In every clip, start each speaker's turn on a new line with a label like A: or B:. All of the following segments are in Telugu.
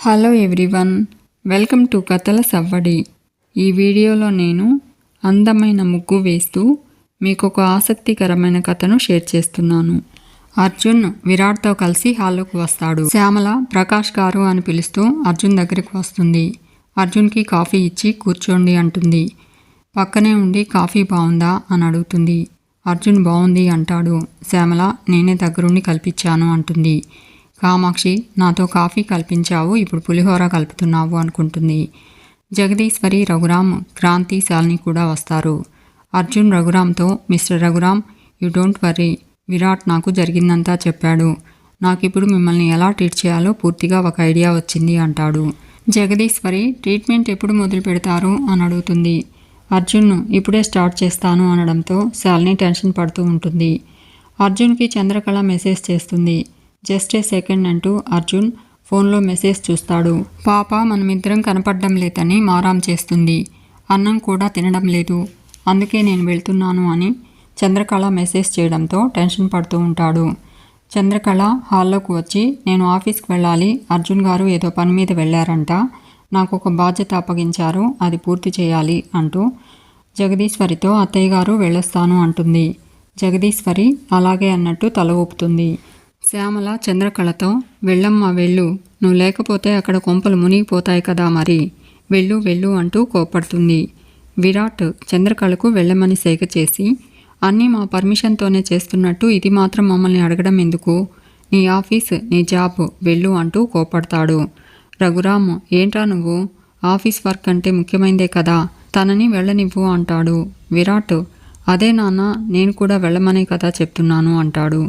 A: హలో ఎవ్రీవన్ వెల్కమ్ టు కథల సవ్వడి ఈ వీడియోలో నేను అందమైన ముగ్గు వేస్తూ మీకు ఒక ఆసక్తికరమైన కథను షేర్ చేస్తున్నాను. అర్జున్ విరాట్తో కలిసి హాల్లోకి వస్తాడు. శ్యామల ప్రకాష్ గారు అని పిలుస్తూ అర్జున్ దగ్గరికి వస్తుంది. అర్జున్కి కాఫీ ఇచ్చి కూర్చోండి అంటుంది. పక్కనే ఉండి కాఫీ బాగుందా అని అడుగుతుంది. అర్జున్ బాగుంది అంటాడు. శ్యామల నేనే దగ్గరుండి కల్పించాను అంటుంది. కామాక్షి నాతో కాఫీ కల్పించావు ఇప్పుడు పులిహోర కలుపుతున్నావు అనుకుంటుంది. జగదీశ్వరి రఘురామ్ క్రాంతి శాలిని కూడా వస్తారు. Arjun రఘురామ్తో mister Raghuram you don't worry Virat నాకు జరిగిందంతా చెప్పాడు. నాకు ఇప్పుడు మిమ్మల్ని ఎలా ట్రీట్ చేయాలో పూర్తిగా ఒక ఐడియా వచ్చింది అంటాడు. జగదీశ్వరి ట్రీట్మెంట్ ఎప్పుడు మొదలు పెడతారు అని అడుగుతుంది. అర్జున్ ఇప్పుడే స్టార్ట్ చేస్తాను అనడంతో శాలిని టెన్షన్ పడుతూ ఉంటుంది. అర్జున్కి చంద్రకళ మెసేజ్ చేస్తుంది. జస్ట్ ఏ సెకండ్ అంటూ అర్జున్ ఫోన్లో మెసేజ్ చూస్తాడు. పాప మనమిద్దరం కనపడడం లేదని మారాం చేస్తుంది. అన్నం కూడా తినడం లేదు. అందుకే నేను వెళ్తున్నాను అని చంద్రకళ మెసేజ్ చేయడంతో టెన్షన్ పడుతూ ఉంటాడు. చంద్రకళ హాల్లోకి వచ్చి నేను ఆఫీస్కి వెళ్ళాలి అర్జున్ గారు ఏదో పని మీద వెళ్ళారంట నాకు ఒక బాధ్యత అప్పగించారు అది పూర్తి చేయాలి అంటూ జగదీశ్వరితో అత్తయ్య గారు వెళ్ళొస్తాను అంటుంది. జగదీశ్వరి అలాగే అన్నట్టు తల ఊపుతుంది. శ్యామల చంద్రకళతో వెళ్ళమ్మా వెళ్ళు. నువ్వు లేకపోతే అక్కడ కొంపలు మునిగిపోతాయి కదా మరి. వెళ్ళు వెళ్ళు అంటూ కోపడుతుంది విరాట్ చంద్రకళకు వెళ్ళమని సేక చేసి అన్నీ మా పర్మిషన్తోనే చేస్తున్నట్టు ఇది మాత్రం మమ్మల్ని అడగడం ఎందుకు? నీ ఆఫీస్ నీ జాబ్ వెళ్ళు అంటూ కోపడతాడు రఘురామ్ ఏంట్రా నువ్వు? ఆఫీస్ వర్క్ అంటే ముఖ్యమైందే కదా. తనని వెళ్ళనివ్వు అంటాడు. విరాట్ అదే నాన్న నేను కూడా వెళ్ళమనే కదా చెప్తున్నాను అంటాడు.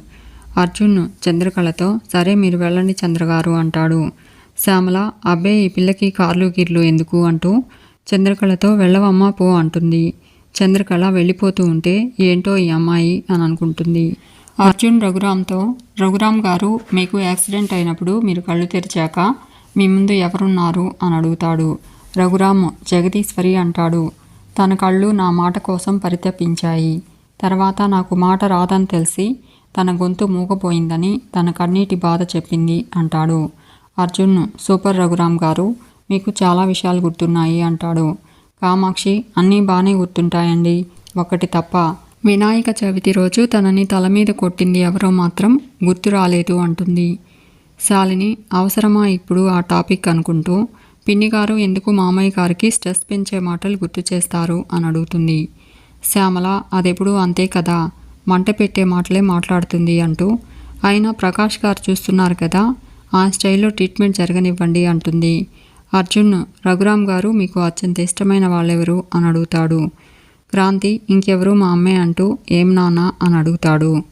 A: అర్జున్ చంద్రకళతో సరే మీరు వెళ్ళండి చంద్రగారు అంటాడు. శ్యామల అబ్బే ఈ పిల్లకి కార్లు గిర్లు ఎందుకు అంటూ చంద్రకళతో వెళ్ళవమ్మా పో అంటుంది. చంద్రకళ వెళ్ళిపోతూ ఉంటే ఏంటో ఈ అమ్మాయి అని అనుకుంటుంది. అర్జున్ రఘురామ్తో రఘురామ్ గారు మీకు యాక్సిడెంట్ అయినప్పుడు మీరు కళ్ళు తెరిచాక మీ ముందు ఎవరున్నారు అని అడుగుతాడు. రఘురామ్ జగదీశ్వరి అంటాడు. తన కళ్ళు నా మాట కోసం పరితపించాయి. తర్వాత నాకు మాట రాదని తెలిసి తన గొంతు మూగపోయిందని తన కన్నీటి బాధ చెప్పింది అంటాడు. అర్జున్ సూపర్ రఘురామ్ గారు మీకు చాలా విషయాలు గుర్తున్నాయి అంటాడు. కామాక్షి అన్నీ బాగానే గుర్తుంటాయండి. ఒకటి తప్ప వినాయక చవితి రోజు తనని తల మీద కొట్టింది ఎవరో మాత్రం గుర్తు రాలేదు అంటుంది. శాలిని అవసరమా ఇప్పుడు ఆ టాపిక్ అనుకుంటూ పిన్ని గారు ఎందుకు మామయ్య గారికి స్ట్రెస్ పెంచే మాటలు గుర్తు చేస్తారు అని అడుగుతుంది. శ్యామల అదెప్పుడు అంతే కదా? మంట పెట్టే మాటలే మాట్లాడుతుంది అంటూ అయినా ప్రకాష్ గారు చూస్తున్నారు కదా ఆ స్టైల్లో ట్రీట్మెంట్ జరగనివ్వండి అంటుంది. అర్జున్ రఘురామ్ గారు మీకు అత్యంత ఇష్టమైన వాళ్ళెవరు? అని అడుగుతాడు. క్రాంతి ఇంకెవరు మా అమ్మే అంటూ ఏం నాన్న? అని అడుగుతాడు.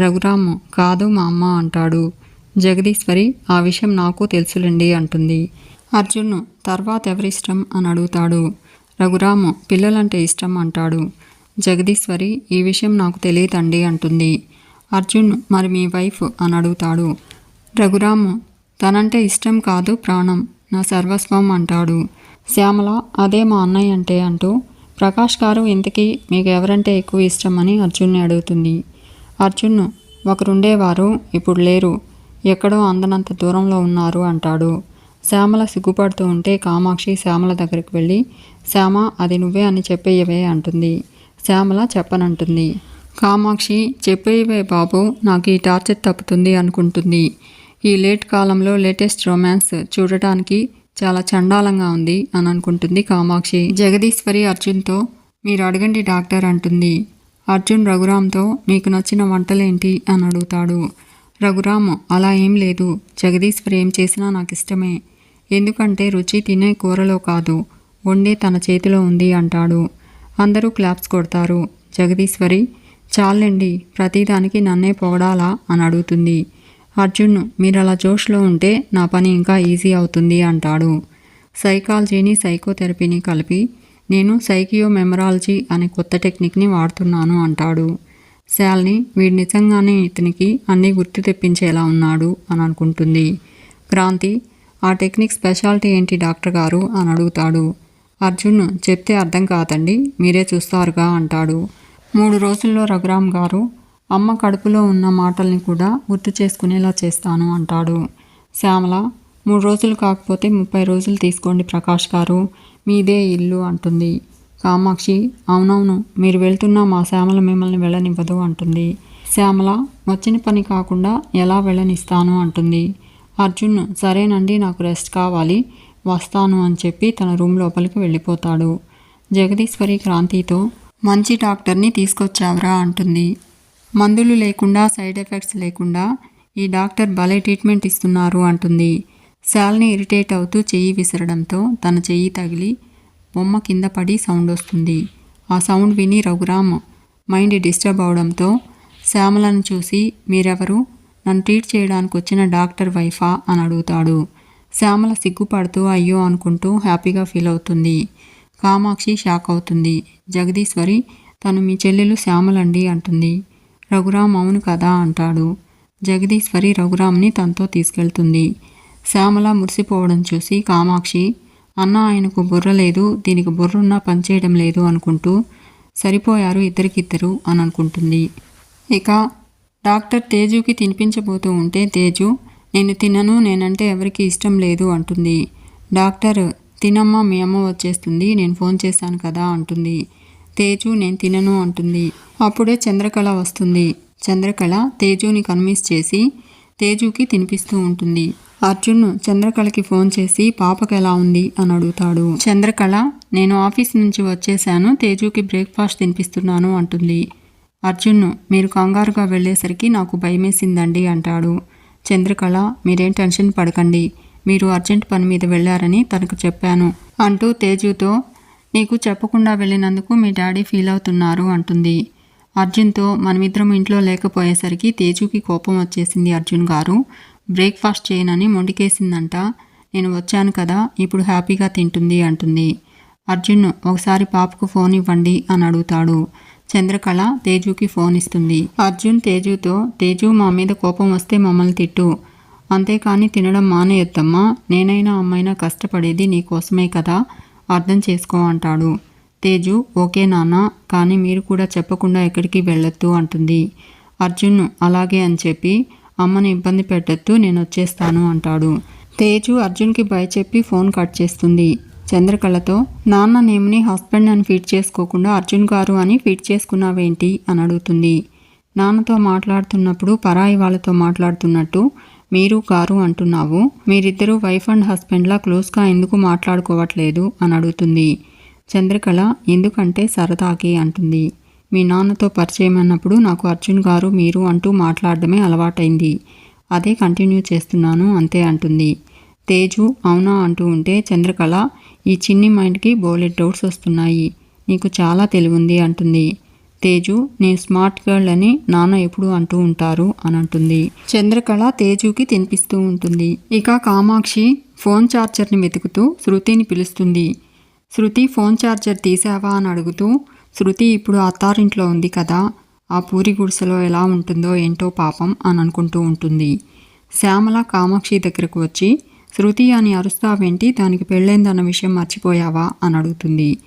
A: రఘురామ్ కాదు మా అమ్మ అంటాడు. జగదీశ్వరి ఆ విషయం నాకు తెలుసులేండి అంటుంది. అర్జున్ తర్వాత ఎవరిష్టం? అని అడుగుతాడు. రఘురామ్ పిల్లలంటే ఇష్టం అంటాడు. జగదీశ్వరి ఈ విషయం నాకు తెలియదండి అంటుంది. అర్జున్ మరి మీ వైఫ్? అని అడుగుతాడు. రఘురామ్ తనంటే ఇష్టం కాదు ప్రాణం నా సర్వస్వం అంటాడు. శ్యామల అదే మా అన్నయ్య అంటే అంటూ ప్రకాష్ గారు ఇంతకీ మీకు ఎవరంటే ఎక్కువ ఇష్టమని అర్జున్ని అడుగుతుంది. అర్జున్ ఒకరుండేవారు ఇప్పుడు లేరు. ఎక్కడో అందనంత దూరంలో ఉన్నారు అంటాడు. శ్యామల సిగ్గుపడుతూ ఉంటే కామాక్షి శ్యామల దగ్గరికి వెళ్ళి శ్యామ అది నువ్వే అని చెప్పేయవే అంటుంది. శ్యామల చెప్పనంటుంది. కామాక్షి చెప్పేవే బాబు నాకు ఈ టార్చర్ తప్పుతుంది అనుకుంటుంది. ఈ లేట్ కాలంలో లేటెస్ట్ రొమాన్స్ చూడటానికి చాలా చండాలంగా ఉంది అని అనుకుంటుంది కామాక్షి. జగదీశ్వరి అర్జున్తో మీరు అడగండి డాక్టర్ అంటుంది. అర్జున్ రఘురామ్తో మీకు నచ్చిన వంటలేంటి అని అడుగుతాడు. రఘురామ్ అలా ఏం లేదు. జగదీశ్వరి ఏం చేసినా నాకు ఇష్టమే. ఎందుకంటే రుచి తినే కూరలో కాదు. వండే తన చేతిలో ఉంది అంటాడు. అందరూ క్లాప్స్ కొడతారు. జగదీశ్వరి చాలండి ప్రతిదానికి నన్నే పొగడాలా అని అడుగుతుంది. అర్జున్ మీరు అలా జోష్లో ఉంటే నా పని ఇంకా ఈజీ అవుతుంది అంటాడు. సైకాలజీని సైకోథెరపీని కలిపి నేను సైకియో మెమరాలజీ అనే కొత్త టెక్నిక్ని వాడుతున్నాను అంటాడు. శాల్ని వీడు నిజంగానే ఇతనికి అన్నీ గుర్తు తెప్పించేలా ఉన్నాడు అని అనుకుంటుంది. క్రాంతి ఆ టెక్నిక్ స్పెషాలిటీ ఏంటి డాక్టర్ గారు అని అడుగుతాడు. అర్జున్ చెప్తే అర్థం కాదండి మీరే చూస్తారుగా అంటాడు. మూడు రోజుల్లో రఘురామ్ గారు అమ్మ కడుపులో ఉన్న మాటల్ని కూడా గుర్తు చేసుకునేలా చేస్తాను అంటాడు. శ్యామల మూడు రోజులు కాకపోతే ముప్పై రోజులు తీసుకోండి ప్రకాష్ గారు మీదే ఇల్లు అంటుంది. కామాక్షి అవునవును మీరు వెళ్తున్నా మా శ్యామల మిమ్మల్ని వెళ్ళనివ్వదు అంటుంది. శ్యామల వచ్చిన పని కాకుండా ఎలా వెళ్ళనిస్తాను అంటుంది. అర్జున్ సరేనండి నాకు రెస్ట్ కావాలి వస్తాను అని చెప్పి తన రూమ్ లోపలికి వెళ్ళిపోతాడు. జగదీశ్వరి క్రాంతితో మంచి డాక్టర్ని తీసుకొచ్చావరా అంటుంది. మందులు లేకుండా సైడ్ ఎఫెక్ట్స్ లేకుండా ఈ డాక్టర్ భలే ట్రీట్మెంట్ ఇస్తున్నారు అంటుంది. శాల్ని ఇరిటేట్ అవుతూ చెయ్యి విసరడంతో తన చెయ్యి తగిలి బొమ్మ కింద పడి సౌండ్ వస్తుంది. ఆ సౌండ్ విని రఘురామ్ మైండ్ డిస్టర్బ్ అవడంతో శ్యామలను చూసి మీరెవరు? నన్ను ట్రీట్ చేయడానికి వచ్చిన డాక్టర్ వైఫా? అని అడుగుతాడు. శ్యామల సిగ్గుపడుతూ అయ్యో అనుకుంటూ హ్యాపీగా ఫీల్ అవుతుంది. కామాక్షి షాక్ అవుతుంది. జగదీశ్వరి తను మీ చెల్లెలు శ్యామలండి అంటుంది. రఘురామ్ అవును కదా అంటాడు. జగదీశ్వరి రఘురామ్ని తనతో తీసుకెళ్తుంది. శ్యామల మురిసిపోవడం చూసి కామాక్షి అన్న ఆయనకు బుర్ర లేదు. దీనికి బుర్రున్నా పనిచేయడం లేదు అనుకుంటూ సరిపోయారు ఇద్దరికిద్దరు అని అనుకుంటుంది ఇక డాక్టర్ తేజుకి తినిపించబోతూ ఉంటే తేజు నేను తినను నేనంటే ఎవరికి ఇష్టం లేదు అంటుంది. డాక్టర్ తినమ్మా మీ అమ్మ వచ్చేస్తుంది నేను ఫోన్ చేశాను కదా అంటుంది. తేజు నేను తినను అంటుంది. అప్పుడే చంద్రకళ వస్తుంది. చంద్రకళ తేజుని కన్విన్స్ చేసి తేజుకి తినిపిస్తూ ఉంటుంది. అర్జున్ చంద్రకళకి ఫోన్ చేసి పాపకి ఎలా ఉంది? అని అడుగుతాడు. చంద్రకళ నేను ఆఫీస్ నుంచి వచ్చేసాను తేజుకి బ్రేక్ఫాస్ట్ తినిపిస్తున్నాను అంటుంది. అర్జున్ మీరు కంగారుగా వెళ్ళేసరికి నాకు భయమేసిందండి అంటాడు. చంద్రకళ మీరేం టెన్షన్ పడకండి. మీరు అర్జెంట్ పని మీద వెళ్ళారని తనకు చెప్పాను. అంటూ తేజుతో నీకు చెప్పకుండా వెళ్ళినందుకు మీ డాడీ ఫీల్ అవుతున్నారు అంటుంది. అర్జున్తో మనమిద్దరం ఇంట్లో లేకపోయేసరికి తేజుకి కోపం వచ్చేసింది అర్జున్ గారు. బ్రేక్ఫాస్ట్ చేయనని మొండికేసిందంట. నేను వచ్చాను కదా ఇప్పుడు హ్యాపీగా తింటుంది అంటుంది. అర్జున్ ఒకసారి పాపకు ఫోన్ ఇవ్వండి అని అడుగుతాడు. చంద్రకళ తేజుకి ఫోన్ ఇస్తుంది. అర్జున్ తేజుతో తేజు మా మీద కోపం వస్తే మమ్మల్ని తిట్టు. అంతేకాని తినడం మానేయొద్దమ్మా. నేనైనా అమ్మైనా కష్టపడేది నీకోసమే కదా. అర్థం చేసుకో అంటాడు. తేజు ఓకే నాన్న కానీ మీరు కూడా చెప్పకుండా ఎక్కడికి వెళ్ళొద్దు అంటుంది. అర్జున్ అలాగే అని చెప్పి అమ్మని ఇబ్బంది పెట్టద్దు నేను వచ్చేస్తాను అంటాడు. తేజు అర్జున్కి భయ చెప్పి ఫోన్ కట్ చేస్తుంది. చంద్రకళతో నాన్న నేమ్ని హస్బెండ్ అని ఫీట్ చేసుకోకుండా అర్జున్ గారు అని ఫీట్ చేసుకున్నావేంటి? అని అడుగుతుంది. నాన్నతో మాట్లాడుతున్నప్పుడు పరాయి వాళ్ళతో మాట్లాడుతున్నట్టు మీరు గారు అంటున్నావు. మీరిద్దరూ వైఫ్ అండ్ హస్బెండ్లా క్లోజ్గా ఎందుకు మాట్లాడుకోవట్లేదు? అని అడుగుతుంది. చంద్రకళ ఎందుకంటే సరదాకి అంటుంది. మీ నాన్నతో పరిచయం అన్నప్పుడు నాకు అర్జున్ గారు మీరు అంటూ మాట్లాడడమే అలవాటైంది. అదే కంటిన్యూ చేస్తున్నాను అంతే అంటుంది. తేజు అవునా? అంటూ ఉంటే చంద్రకళ ఈ చిన్ని మైండ్కి బోలెడ్ డౌట్స్ వస్తున్నాయి. నీకు చాలా తెలివుంది అంటుంది. తేజు నేను స్మార్ట్ గర్ల్ అని నాన్న ఎప్పుడు అంటూ ఉంటారు అని అంటుంది. చంద్రకళ తేజుకి తినిపిస్తూ ఉంటుంది. ఇక కామాక్షి ఫోన్ ఛార్జర్ని వెతుకుతూ శృతిని పిలుస్తుంది. శృతి ఫోన్ ఛార్జర్ తీసావా అని అడుగుతూ శృతి ఇప్పుడు అత్తారింట్లో ఉంది కదా ఆ పూరి గుడిసెలో ఎలా ఉంటుందో ఏంటో పాపం అని అనుకుంటూ ఉంటుంది. శ్యామల కామాక్షి దగ్గరకు వచ్చి శృతి అని అరుస్తావేంటి? దానికి పెళ్ళైందన్న విషయం మర్చిపోయావా? అని అడుగుతుంది.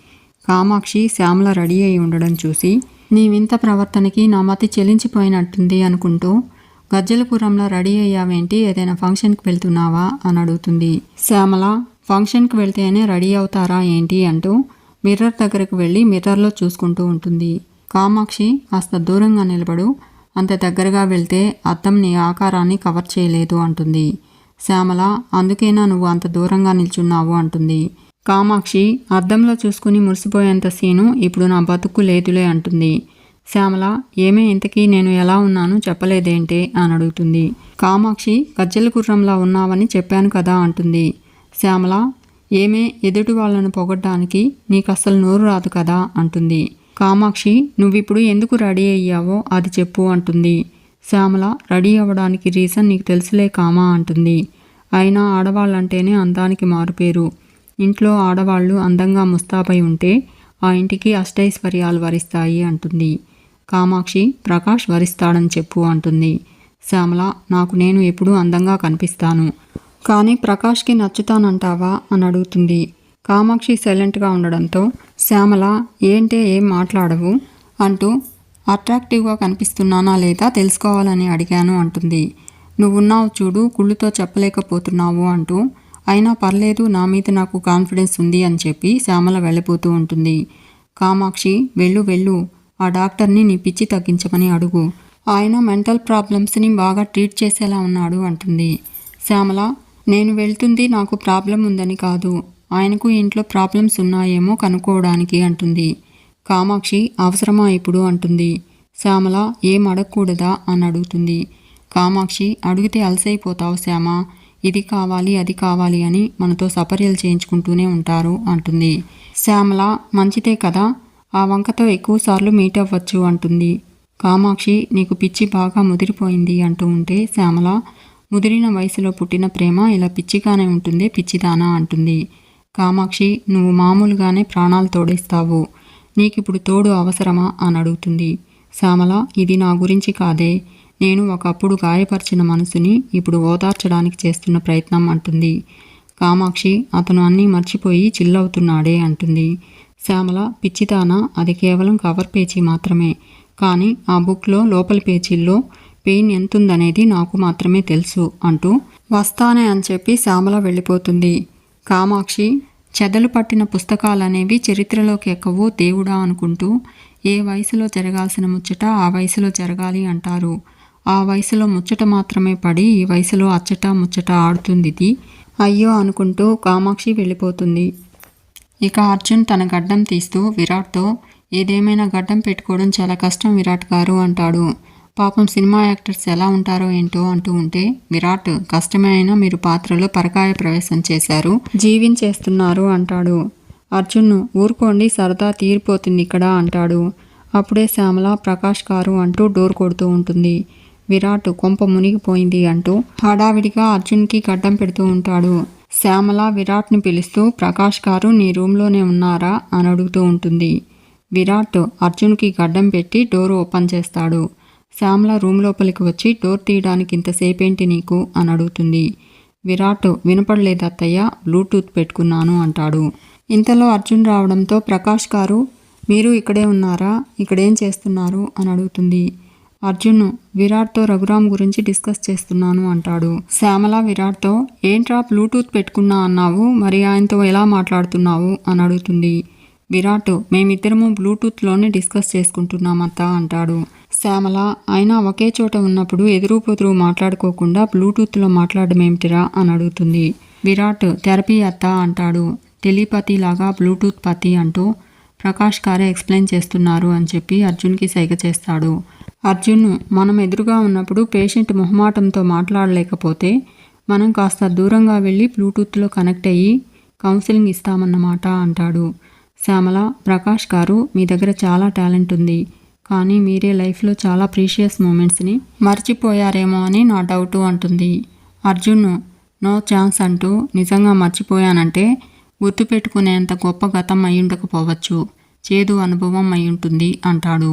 A: కామాక్షి శ్యామల రెడీ అయి ఉండడం చూసి నీ వింత ప్రవర్తనకి నా మతి చెలించిపోయినట్టుంది అనుకుంటూ గజ్జలపురంలో రెడీ అయ్యావేంటి? ఏదైనా ఫంక్షన్కి వెళ్తున్నావా? అని అడుగుతుంది. శ్యామల ఫంక్షన్కి వెళ్తేనే రెడీ అవుతారా ఏంటి? అంటూ మిర్రర్ దగ్గరకు వెళ్ళి మిర్రర్లో చూసుకుంటూ ఉంటుంది. కామాక్షి కాస్త దూరంగా నిలబడు అంత దగ్గరగా వెళ్తే అద్దం నీ ఆకారాన్ని కవర్ చేయలేదు అంటుంది. శ్యామల అందుకేనా నువ్వు అంత దూరంగా నిల్చున్నావు? అంటుంది. కామాక్షి అద్దంలో చూసుకుని మురిసిపోయేంత సీను ఇప్పుడు నా బతుకు లేదులే అంటుంది. శ్యామల ఏమే ఇంతకీ నేను ఎలా ఉన్నాను చెప్పలేదేంటే అని అడుగుతుంది. కామాక్షి గజ్జల గుర్రంలా ఉన్నావని చెప్పాను కదా అంటుంది. శ్యామల ఏమే ఎదుటి వాళ్ళను పొగడ్డానికి నీకు అస్సలు నోరు రాదు కదా అంటుంది. కామాక్షి నువ్విప్పుడు ఎందుకు రెడీ అయ్యావో అది చెప్పు అంటుంది. శ్యామల రెడీ అవ్వడానికి రీజన్ నీకు తెలుసులే కామా అంటుంది. అయినా ఆడవాళ్ళంటేనే అందానికి మారుపేరు. ఇంట్లో ఆడవాళ్ళు అందంగా ముస్తాబై ఉంటే ఆ ఇంటికి అష్టైశ్వర్యాలు వరిస్తాయి అంటుంది. కామాక్షి ప్రకాష్ వరిస్తాడని చెప్పు అంటుంది. శ్యామల నాకు నేను ఎప్పుడూ అందంగా కనిపిస్తాను. కానీ ప్రకాష్కి నచ్చుతానంటావా అని అడుగుతుంది. కామాక్షి సైలెంట్గా ఉండడంతో శ్యామల ఏంటే ఏం మాట్లాడవు? అంటూ అట్రాక్టివ్గా కనిపిస్తున్నానా లేదా తెలుసుకోవాలని అడిగాను అంటుంది. నువ్వున్నావు చూడు కుళ్ళుతో చెప్పలేకపోతున్నావు అంటూ. అయినా పర్లేదు నా మీద నాకు కాన్ఫిడెన్స్ ఉంది అని చెప్పి శ్యామల వెళ్ళిపోతూ ఉంటుంది. కామాక్షి వెళ్ళు వెళ్ళు. ఆ డాక్టర్ని నీ పిచ్చి తగ్గించమని అడుగు. ఆయన మెంటల్ ప్రాబ్లమ్స్ని బాగా ట్రీట్ చేసేలా ఉన్నాడు అంటుంది. శ్యామల నేను వెళ్తుంది నాకు ప్రాబ్లం ఉందని కాదు. ఆయనకు ఇంట్లో ప్రాబ్లమ్స్ ఉన్నాయేమో కనుక్కోవడానికి అంటుంది. కామాక్షి అవసరమా ఇప్పుడు? అంటుంది. శ్యామల ఏం అడగకూడదా? అని అడుగుతుంది. కామాక్షి అడిగితే అలసైపోతావు శ్యామ. ఇది కావాలి అది కావాలి అని మనతో సపర్యలు చేయించుకుంటూనే ఉంటారు అంటుంది. శ్యామల మంచిదే కదా? ఆ వంకతో ఎక్కువసార్లు మీట్ అవ్వచ్చు అంటుంది. కామాక్షి నీకు పిచ్చి బాగా ముదిరిపోయింది అంటూ ఉంటే శ్యామల ముదిరిన వయసులో పుట్టిన ప్రేమ ఇలా పిచ్చిగానే ఉంటుంది పిచ్చిదానా అంటుంది. కామాక్షి నువ్వు మామూలుగానే ప్రాణాలు తోడేస్తావు. నీకిప్పుడు తోడు అవసరమా? అని అడుగుతుంది. శ్యామల ఇది నా గురించి కాదే. నేను ఒకప్పుడు గాయపరిచిన మనసుని ఇప్పుడు ఓదార్చడానికి చేస్తున్న ప్రయత్నం అంటుంది. కామాక్షి అతను అన్నీ మర్చిపోయి చిల్లవుతున్నాడే అంటుంది. శ్యామల పిచ్చితాన అది కేవలం కవర్ పేజీ మాత్రమే. కానీ ఆ బుక్లో లోపల పేజీల్లో పెయిన్ ఎంతుందనేది నాకు మాత్రమే తెలుసు అంటూ వస్తానే అని చెప్పి శ్యామల వెళ్ళిపోతుంది. కామాక్షి చెదలు పట్టిన పుస్తకాలనేవి చరిత్రలోకి ఎక్కవు దేవుడా అనుకుంటూ ఏ వయసులో జరగాల్సిన ముచ్చట ఆ వయసులో జరగాలి అంటారు. ఆ వయసులో ముచ్చట మాత్రమే పడి ఈ వయసులో అచ్చట ముచ్చట ఆడుతుంది ఇది అయ్యో అనుకుంటూ కామాక్షి వెళ్ళిపోతుంది. ఇక అర్జున్ తన గడ్డం తీస్తూ విరాట్తో ఏదేమైనా గడ్డం పెట్టుకోవడం చాలా కష్టం విరాట్ గారు అంటాడు. పాపం సినిమా యాక్టర్స్ ఎలా ఉంటారో ఏంటో అంటూ ఉంటే విరాట్ కష్టమే అయినా మీరు పాత్రలో పరకాయ ప్రవేశం చేశారు. జీవించేస్తున్నారు అంటాడు. అర్జున్ ఊరుకోండి సరదా తీరిపోతుంది ఇక్కడ అంటాడు. అప్పుడే శ్యామల ప్రకాష్ గారు అంటూ డోర్ కొడుతూ ఉంటుంది. విరాట్ కొంప మునిగిపోయింది అంటూ హడావిడిగా అర్జున్కి గడ్డం పెడుతూ ఉంటాడు. శ్యామల విరాట్ని పిలుస్తూ ప్రకాష్ గారు నీ రూమ్లోనే ఉన్నారా? అని అడుగుతూ ఉంటుంది. విరాట్ అర్జున్కి గడ్డం పెట్టి డోర్ ఓపెన్ చేస్తాడు. శ్యామల రూమ్ లోపలికి వచ్చి డోర్ తీయడానికి ఇంతసేపేంటి నీకు? అని అడుగుతుంది. విరాట్ వినపడలేదు అత్తయ్య బ్లూటూత్ పెట్టుకున్నాను అంటాడు. ఇంతలో అర్జున్ రావడంతో ప్రకాష్ గారు మీరు ఇక్కడే ఉన్నారా? ఇక్కడేం చేస్తున్నారు? అని అడుగుతుంది. అర్జున్ విరాట్తో రఘురామ్ గురించి డిస్కస్ చేస్తున్నాను అంటాడు. శ్యామల విరాట్తో ఏంట్రా బ్లూటూత్ పెట్టుకున్నా అన్నావు? మరి ఆయనతో ఎలా మాట్లాడుతున్నావు? అని అడుగుతుంది. విరాట్ మేమిద్దరము బ్లూటూత్లోనే డిస్కస్ చేసుకుంటున్నామత్తా అంటాడు. శ్యామల అయినా ఒకే చోట ఉన్నప్పుడు ఎదురు పొదురు మాట్లాడుకోకుండా బ్లూటూత్లో మాట్లాడడం ఏమిటిరా అని అడుగుతుంది. విరాట్ థెరపీ అత్త అంటాడు. టెలిపతి లాగా బ్లూటూత్ పతి అంటూ ప్రకాష్ గారే ఎక్స్ప్లెయిన్ చేస్తున్నారు అని చెప్పి అర్జున్కి సైగ చేస్తాడు. అర్జున్ మనం ఎదురుగా ఉన్నప్పుడు పేషెంట్ మొహమాటంతో మాట్లాడలేకపోతే మనం కాస్త దూరంగా వెళ్ళి బ్లూటూత్లో కనెక్ట్ అయ్యి కౌన్సిలింగ్ ఇస్తామన్నమాట అంటాడు. శ్యామల ప్రకాష్ గారు మీ దగ్గర చాలా టాలెంట్ ఉంది. కానీ మీరే లైఫ్లో చాలా ప్రీషియస్ మూమెంట్స్ని మర్చిపోయారేమో అని నా డౌట్ అంటుంది. అర్జున్ నో ఛాన్స్ అంటూ నిజంగా మర్చిపోయానంటే గుర్తుపెట్టుకునేంత గొప్ప గతం అయ్యుండకపోవచ్చు చేదు అనుభవం అయ్యుంటుంది ఉంటుంది అంటాడు.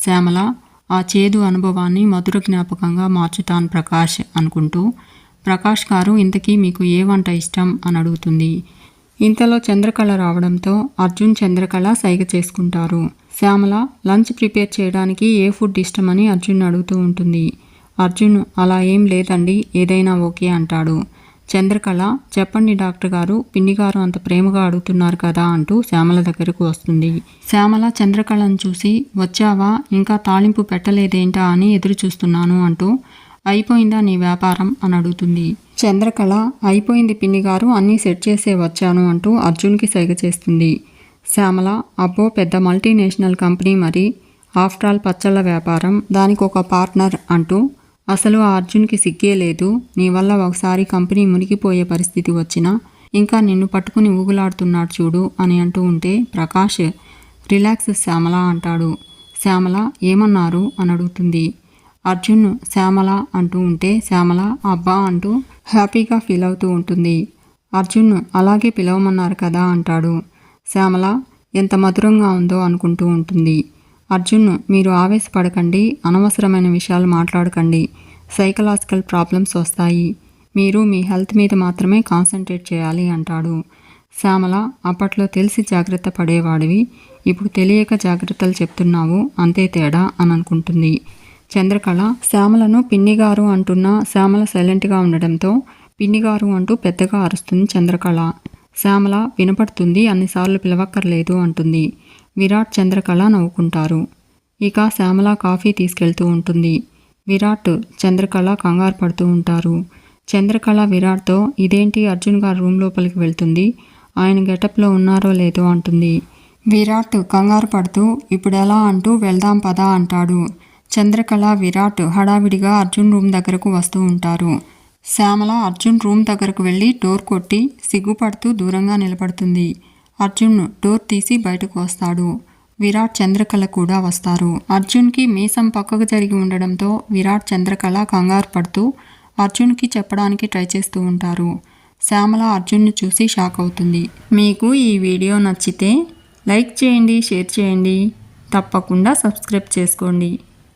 A: శ్యామల ఆ చేదు అనుభవాన్ని మధుర జ్ఞాపకంగా మార్చుతాను ప్రకాష్ అనుకుంటూ ప్రకాష్ గారు ఇంతకీ మీకు ఏ వంట ఇష్టం అని అడుగుతుంది. ఇంతలో చంద్రకళ రావడంతో అర్జున్ చంద్రకళ సైగ చేసుకుంటారు. శ్యామల లంచ్ ప్రిపేర్ చేయడానికి ఏ ఫుడ్ ఇష్టమని అర్జున్ అడుగుతూ ఉంటుంది. అర్జున్ అలా ఏం లేదండి ఏదైనా ఓకే అంటాడు. చంద్రకళ చెప్పండి డాక్టర్ గారు పిన్ని గారు అంత ప్రేమగా అడుగుతున్నారు కదా అంటూ శ్యామల దగ్గరకు వస్తుంది. శ్యామల చంద్రకళను చూసి వచ్చావా? ఇంకా తాళింపు పెట్టలేదేంటా అని ఎదురు చూస్తున్నాను అంటూ అయిపోయిందా నీ వ్యాపారం? అని అడుగుతుంది. చంద్రకళ అయిపోయింది పిన్ని గారు అన్నీ సెట్ చేసే వచ్చాను అంటూ అర్జున్కి సైగ చేస్తుంది. శ్యామల అబ్బో పెద్ద మల్టీనేషనల్ కంపెనీ మరి. ఆఫ్టర్ ఆల్ పచ్చళ్ళ వ్యాపారం దానికి ఒక పార్ట్నర్ అంటూ. అసలు ఆ అర్జున్కి సిగ్గే లేదు. నీ వల్ల ఒకసారి కంపెనీ మునిగిపోయే పరిస్థితి వచ్చినా ఇంకా నిన్ను పట్టుకుని ఊగులాడుతున్నాడు చూడు అని అంటూ ఉంటే ప్రకాష్ రిలాక్స్ శ్యామల అంటాడు. శ్యామల ఏమన్నారు? అని అడుగుతుంది. అర్జున్ శ్యామల అంటూ ఉంటే శ్యామల అబ్బా అంటూ హ్యాపీగా ఫీల్ అవుతూ ఉంటుంది. అర్జున్ అలాగే పిలవమన్నారు కదా అంటాడు. శ్యామల ఎంత మధురంగా ఉందో అనుకుంటూ ఉంటుంది. అర్జున్ మీరు ఆవేశపడకండి అనవసరమైన విషయాలు మాట్లాడకండి. సైకలాజికల్ ప్రాబ్లమ్స్ వస్తాయి. మీరు మీ హెల్త్ మీద మాత్రమే కాన్సన్ట్రేట్ చేయాలి అంటాడు. శ్యామల అప్పట్లో తెలిసి జాగ్రత్త పడేవాడివి. ఇప్పుడు తెలియక జాగ్రత్తలు చెప్తున్నావు అంతే తేడా అని అనుకుంటుంది. చంద్రకళ శ్యామలను పిన్నిగారు అంటున్న శ్యామల సైలెంట్గా ఉండడంతో పిన్నిగారు అంటూ పెద్దగా అరుస్తుంది చంద్రకళ. శ్యామల వినపడుతుంది అన్నిసార్లు పిలవక్కర్లేదు అంటుంది. విరాట్ చంద్రకళ నవ్వుకుంటారు. ఇక శ్యామల కాఫీ తీసుకెళ్తూ ఉంటుంది. విరాట్ చంద్రకళ కంగారు పడుతూ ఉంటారు. చంద్రకళ విరాట్తో ఇదేంటి అర్జున్ గారు రూమ్ లోపలికి వెళ్తుంది? ఆయన గెటప్లో ఉన్నారో లేదో అంటుంది. విరాట్ కంగారు పడుతూ ఇప్పుడు ఎలా అంటూ వెళ్దాం పదా అంటాడు. చంద్రకళ విరాట్ హడావిడిగా అర్జున్ రూమ్ దగ్గరకు వస్తూ ఉంటారు. శ్యామల అర్జున్ రూమ్ దగ్గరకు వెళ్ళి డోర్ కొట్టి సిగ్గుపడుతూ దూరంగా నిలబడుతుంది. అర్జున్ డోర్ తీసి బయటకు వస్తాడు. విరాట్ చంద్రకళ కూడా వస్తారు. అర్జున్కి మీసం పక్కకు జరిగి ఉండడంతో విరాట్ చంద్రకళ కంగారు పడుతూ అర్జున్కి చెప్పడానికి ట్రై చేస్తూ ఉంటారు. శ్యామల అర్జున్ను చూసి షాక్ అవుతుంది. మీకు ఈ వీడియో నచ్చితే లైక్ చేయండి షేర్ చేయండి. తప్పకుండా సబ్స్క్రైబ్ చేసుకోండి.